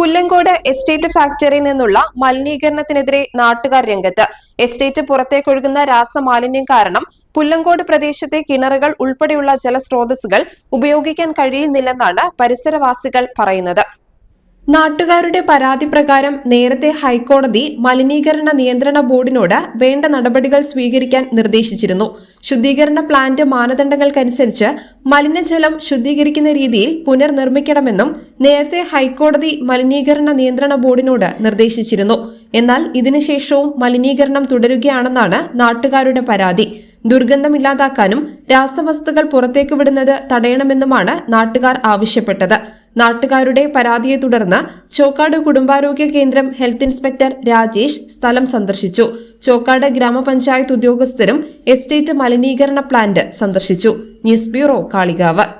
Pullankode estate ഫാക്ടറിയിൽ നിന്നുള്ള മലിനീകരണത്തിനെതിരെ നാട്ടുകാർ രംഗത്ത്. എസ്റ്റേറ്റ് പുറത്തേക്കൊഴുകുന്ന രാസമാലിന്യം കാരണം പുല്ലങ്കോട് പ്രദേശത്തെ കിണറുകൾ ഉൾപ്പെടെയുള്ള ജലസ്രോതസ്സുകൾ ഉപയോഗിക്കാൻ കഴിയുന്നില്ലെന്നാണ് പരിസരവാസികൾ പറയുന്നത്. നാട്ടുകാരുടെ പരാതി പ്രകാരം നേരത്തെ ഹൈക്കോടതി മലിനീകരണ നിയന്ത്രണ ബോർഡിനോട് വേണ്ട നടപടികൾ സ്വീകരിക്കാൻ നിർദ്ദേശിച്ചിരുന്നു. ശുദ്ധീകരണ പ്ലാന്റ് മാനദണ്ഡങ്ങൾക്കനുസരിച്ച് മലിനജലം ശുദ്ധീകരിക്കുന്ന രീതിയിൽ പുനർനിർമ്മിക്കണമെന്നും നേരത്തെ ഹൈക്കോടതി മലിനീകരണ നിയന്ത്രണ ബോർഡിനോട് നിർദ്ദേശിച്ചിരുന്നു. എന്നാൽ ഇതിനുശേഷവും മലിനീകരണം തുടരുകയാണെന്നാണ് നാട്ടുകാരുടെ പരാതി. ദുർഗന്ധമില്ലാതാക്കാനും രാസവസ്തുക്കൾ പുറത്തേക്ക് വിടുന്നത് തടയണമെന്നുമാണ് നാട്ടുകാർ ആവശ്യപ്പെട്ടത്. നാട്ടുകാരുടെ പരാതിയെ തുടർന്ന് ചോക്കാട് കുടുംബാരോഗ്യ കേന്ദ്രം ഹെൽത്ത് ഇൻസ്പെക്ടർ രാജേഷ് സ്ഥലം സന്ദർശിച്ചു. ചോക്കാട് ഗ്രാമപഞ്ചായത്ത് ഉദ്യോഗസ്ഥരും എസ്റ്റേറ്റ് മലിനീകരണ പ്ലാന്റ് സന്ദർശിച്ചു. News bureau Kalikavu.